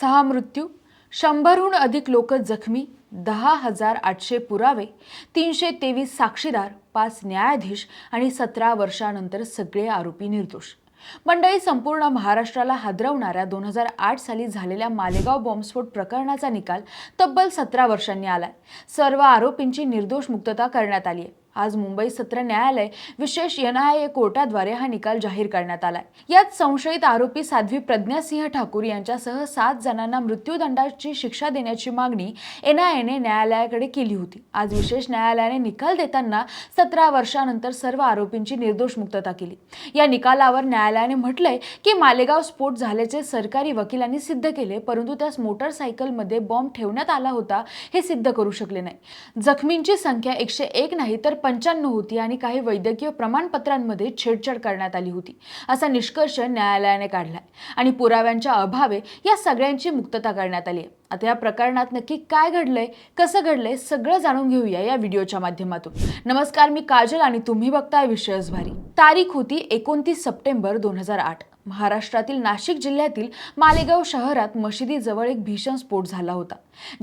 सहा मृत्यू शंभरहून अधिक लोक जखमी दहा हजार आठशे पुरावे तीनशे तेवीस साक्षीदार पाच न्यायाधीश आणि सतरा वर्षानंतर सगळे आरोपी निर्दोष. मंडळी संपूर्ण महाराष्ट्राला हादरवणाऱ्या दोन हजार आठ साली झालेल्या मालेगाव बॉम्बस्फोट प्रकरणाचा निकाल तब्बल सतरा वर्षांनी आलाय. सर्व आरोपींची निर्दोष मुक्तता करण्यात आली आहे आज मुंबई सत्र न्यायालय विशेष एनआयए कोर्टाद्वारे हा निकाल जाहीर करण्यात आलाय. यात संशयित आरोपी साध्वी प्रज्ञासिंह ठाकूर यांच्यासह सात जणांना मृत्यूदंडाची शिक्षा देण्याची मागणी एनआयएने न्यायालयाकडे केली होती. आज विशेष न्यायालयाने निकाल देताना सतरा वर्षानंतर सर्व आरोपींची निर्दोष मुक्तता केली. या निकालावर न्यायालयाने म्हटलंय की मालेगाव स्फोट झाल्याचे सरकारी वकिलांनी सिद्ध केले परंतु त्यास मोटरसायकलमध्ये बॉम्ब ठेवण्यात आला होता हे सिद्ध करू शकले नाही. जखमींची संख्या एकशे एक नाही तर पंच्याण्णव होती आणि काही वैद्यकीय प्रमाणपत्रांमध्ये छेडछाड करण्यात आली होती. असा निष्कर्ष न्यायालयाने काढलाय. आणि पुराव्यांच्या अभावे या सगळ्यांची मुक्तता करण्यात आली आहे आता या प्रकरणात नक्की काय घडलंय कसं घडलंय सगळं जाणून घेऊया या व्हिडिओच्या माध्यमातून. नमस्कार मी काजल आणि तुम्ही बघताय विषयच भारी. तारीख होती एकोणतीस सप्टेंबर दोन हजार आठ. महाराष्ट्रातील नाशिक जिल्ह्यातील मालेगाव शहरात मशिदीजवळ एक भीषण स्फोट झाला होता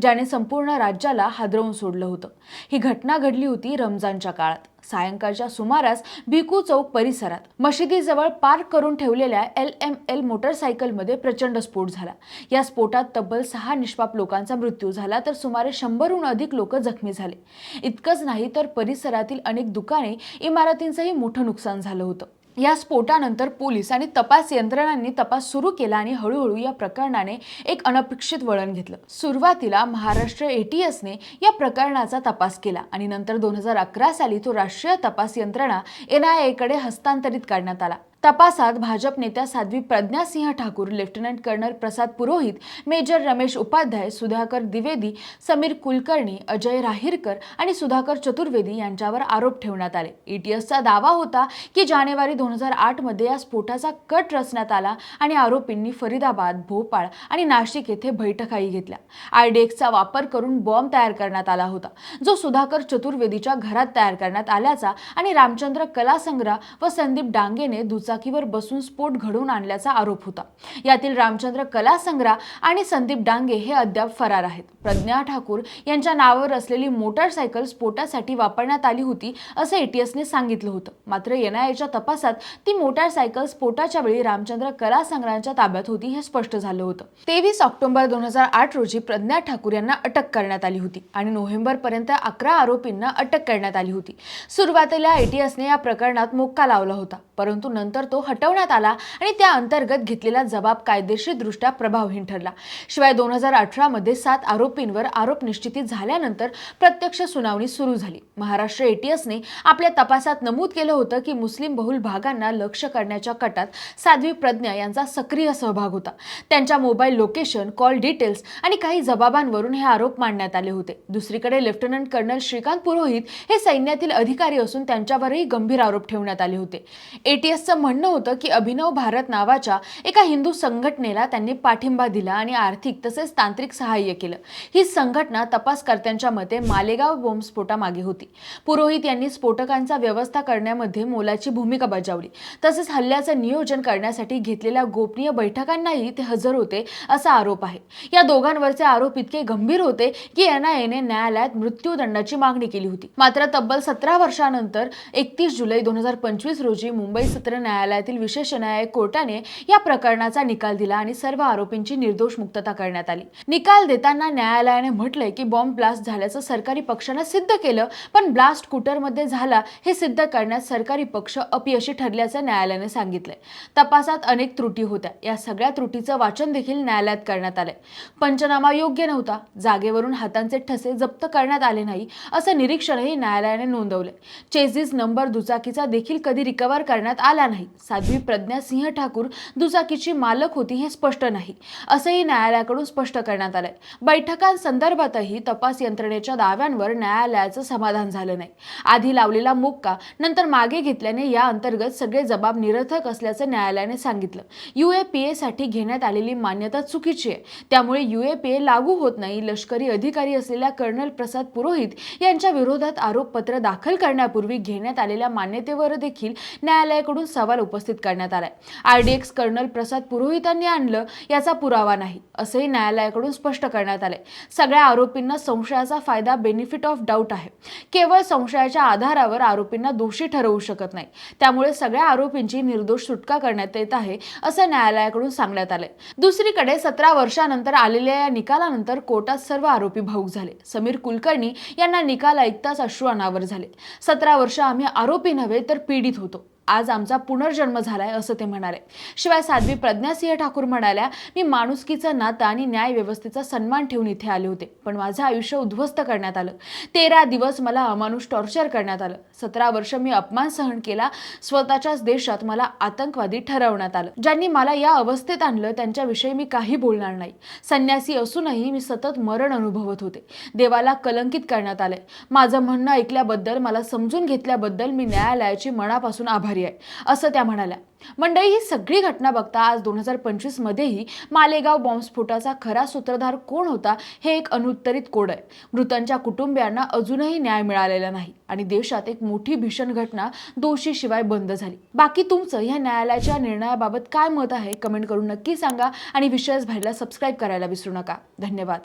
ज्याने संपूर्ण राज्याला हादरवून सोडलं होतं. ही घटना घडली होती रमजानच्या काळात. सायंकाळच्या सुमारास भिकू चौक परिसरात मशिदीजवळ पार्क करून ठेवलेल्या एल एम एल मोटरसायकलमध्ये प्रचंड स्फोट झाला. या स्फोटात तब्बल सहा निष्पाप लोकांचा मृत्यू झाला तर सुमारे शंभरहून अधिक लोक जखमी झाले. इतकंच नाही तर परिसरातील अनेक दुकाने इमारतींचंही मोठं नुकसान झालं होतं. या स्फोटानंतर पोलीस आणि तपास यंत्रणांनी तपास सुरू केला आणि हळूहळू या प्रकरणाने एक अनपेक्षित वळण घेतलं. सुरुवातीला महाराष्ट्र एटीएसने या प्रकरणाचा तपास केला आणि नंतर दोन हजार अकरा साली तो राष्ट्रीय तपास यंत्रणा एन आय एकडे हस्तांतरित करण्यात आला. तपासात भाजप नेत्या Sadhvi Pragyasingh Thakur lieutenant colonel Prasad Purohit major Ramesh Upadhyay Sudhakar Dwivedi Sameer Kulkarni Ajay Rahirkar आणि सुधाकर चतुर्वेदी यांच्यावर आरोप ठेवण्यात आले. ईटीएसचा दावा होता की जानेवारी दोन हजार आठमध्ये या स्फोटाचा कट रचण्यात आला आणि आरोपींनी फरीदाबाद भोपाळ आणि नाशिक येथे बैठकाही घेतल्या. आयडेक्सचा वापर करून बॉम्ब तयार करण्यात आला होता. जो सुधाकर चतुर्वेदीच्या घरात तयार करण्यात आल्याचा आणि रामचंद्र कलासंग्रह व संदीप डांगेने दुचाकीवर बसून स्फोट घडवून आणल्याचा आरोप होता. यातील रामचंद्र कलासंग्रा आणि संदीप डांगे हे अद्याप फरार आहेत. प्रज्ञा ठाकूर यांच्या नावावर असलेली मोटारसायकल स्फोटासाठी वापरण्यात आली होती असं एटीएसने सांगितलं होतं. मात्र एनआयएच्या तपासात ती मोटारसायकल स्फोटाच्या वेळी रामचंद्र कलासंग्रांच्या ताब्यात होती हे स्पष्ट झालं होतं. तेवीस ऑक्टोबर दोन हजार आठ रोजी प्रज्ञा ठाकूर यांना अटक करण्यात आली होती आणि नोव्हेंबर पर्यंत अकरा आरोपींना अटक करण्यात आली होती. सुरुवातीला एटीएसने या प्रकरणात मोक्का लावला होता परंतु नंतर तो हटवण्यात आला आणि त्या अंतर्गत घेतलेला जबाब कायदेशीरदृष्ट्या प्रभावहीन ठरला. शिवाय दोन हजार अठरामध्ये सात आरोपींवर आरोप निश्चिती झाल्यानंतर प्रत्यक्ष सुनावणी सुरू झाली. महाराष्ट्र एटीएसने आपल्या तपासात नमूद केलं होतं की मुस्लिम बहुल भागांना लक्ष करण्याच्या कटात साध्वी प्रज्ञा यांचा सक्रिय सहभाग होता. त्यांच्या मोबाईल लोकेशन कॉल डिटेल्स आणि काही जबाबांवरून हे आरोप मांडण्यात आले होते. दुसरीकडे लेफ्टनंट कर्नल श्रीकांत पुरोहित हे सैन्यातील अधिकारी असून त्यांच्यावरही गंभीर आरोप ठेवण्यात आले होते. एटीएसचं म्हणणं होतं की अभिनव भारत नावाच्या एका हिंदू संघटनेला त्यांनी पाठिंबा दिला आणि आर्थिक तसेच तांत्रिक सहाय्य केलं. ही संघटना तपासकर्त्यांच्या मते मालेगाव बॉम्बस्फोटामागे होती. पुरोहित यांनी स्फोटकांचा व्यवस्था करण्यामध्ये मोलाची भूमिका बजावली. तसेच हल्ल्याचं नियोजन करण्यासाठी घेतलेल्या गोपनीय बैठकांनाही ते हजर होते असा आरोप आहे. या दोघांवरचे आरोप इतके गंभीर होते की एनआयएने न्यायालयात मृत्यूदंडाची मागणी केली होती. मात्र तब्बल सतरा वर्षानंतर एकतीस जुलै दोन हजार पंचवीस रोजी मुंबई सत्र न्यायालयातील विशेष न्यायालय कोर्टाने या प्रकरणाचा निकाल दिला आणि सर्व आरोपींची निर्दोष मुक्तता करण्यात आली. निकाल देताना न्यायालयाने म्हटलंय की बॉम्ब ब्लास्ट झाल्याचं सरकारी पक्षानं सिद्ध केलं पण ब्लास्ट कुटरमध्ये झाला हे सिद्ध करण्यात सरकारी पक्ष अपयशी ठरल्याचं न्यायालयाने सांगितलंय. तपासात अनेक त्रुटी होत्या. या सगळ्या त्रुटीचं वाचन देखील न्यायालयात करण्यात आलंय. पंचनामा योग्य नव्हता. जागेवरून हातांचे ठसे जप्त करण्यात आले नाही असं निरीक्षणही न्यायालयाने नोंदवले चेझिस नंबर दुचाकीचा देखील कधी रिकव्हर करण्यात आला नाही साध्वी प्रज्ञा सिंह ठाकूर दुचाकीची मालक होती हे स्पष्ट नाही. असंही न्यायालयाकडून स्पष्ट करण्यात आलंय. बैठकांसंदर्भातही तपास यंत्रणेच्या दाव्यांवर न्यायालयाचं समाधान झालं नाही. आधी लावलेला मुक्का नंतर मागे घेतल्याने या अंतर्गत सगळे जबाब निरर्थक असल्याचं न्यायालयाने सांगितलं. युएपीए साठी घेण्यात आलेली मान्यता चुकीची आहे. त्यामुळे युएपीए लागू होत नाही लष्करी अधिकारी असलेल्या कर्नल प्रसाद पुरोहित यांच्या विरोधात आरोपपत्र दाखल करण्यापूर्वी घेण्यात आलेल्या मान्यतेवर देखील न्यायालयाकडून सवाल अहवाल उपस्थित करण्यात आलाय. आरडीएक्स कर्नल प्रसाद पुरोहितांनी आणलं याचा पुरावा नाही असंही न्यायालयाकडून स्पष्ट करण्यात आले सगळ्या आरोपींना संशयाचा फायदा बेनिफिट ऑफ डाऊट आहे. केवळ संशयाच्या आधारावर आरोपींना दोषी ठरवू शकत नाही. त्यामुळे सगळ्या आरोपींची निर्दोष सुटका करण्यात येत आहे असं न्यायालयाकडून सांगण्यात आले दुसरीकडे सतरा वर्षानंतर आलेल्या या निकालानंतर कोर्टात सर्व आरोपी भाऊक झाले. समीर कुलकर्णी यांना निकाल ऐकताच अश्रू अनावर झाले. सतरा वर्ष आम्ही आरोपी नव्हे तर पीडित होतो. आज आमचा पुनर्जन्म झालाय असं ते म्हणाले. शिवाय साध्वी प्रज्ञासिंह ठाकूर म्हणाल्या मी माणुसकीचं नातं आणि न्याय व्यवस्थेचा सन्मान ठेवून इथे आले होते पण माझं आयुष्य उद्ध्वस्त करण्यात आलं. तेरा दिवस मला अमानुष टॉर्चर करण्यात आलं. सतरा वर्ष मी अपमान सहन केला. स्वतःच्याच देशात मला आतंकवादी ठरवण्यात आलं. ज्यांनी मला या अवस्थेत आणलं त्यांच्याविषयी मी काही बोलणार नाही. संन्यासी असूनही मी सतत मरण अनुभवत होते. देवाला कलंकित करण्यात आलंय. माझं म्हणणं ऐकल्याबद्दल मला समजून घेतल्याबद्दल मी न्यायालयाची मनापासून आभारी आहे. असं त्या म्हणाल्या. मंडळी ही सगळी घटना बघता आज दोन हजार पंचवीस मध्येही मालेगाव बॉम्बस्फोटाचा खरा सूत्रधार कोण होता हे एक अनुत्तरित कोड आहे. मृतांच्या कुटुंबियांना अजूनही न्याय मिळालेला नाही आणि देशात एक मोठी भीषण घटना दोषीशिवाय बंद झाली. बाकी तुमचं या न्यायालयाच्या निर्णयाबाबत काय मत आहे कमेंट करून नक्की सांगा आणि विषयच भाईला सबस्क्राईब करायला विसरू नका. धन्यवाद.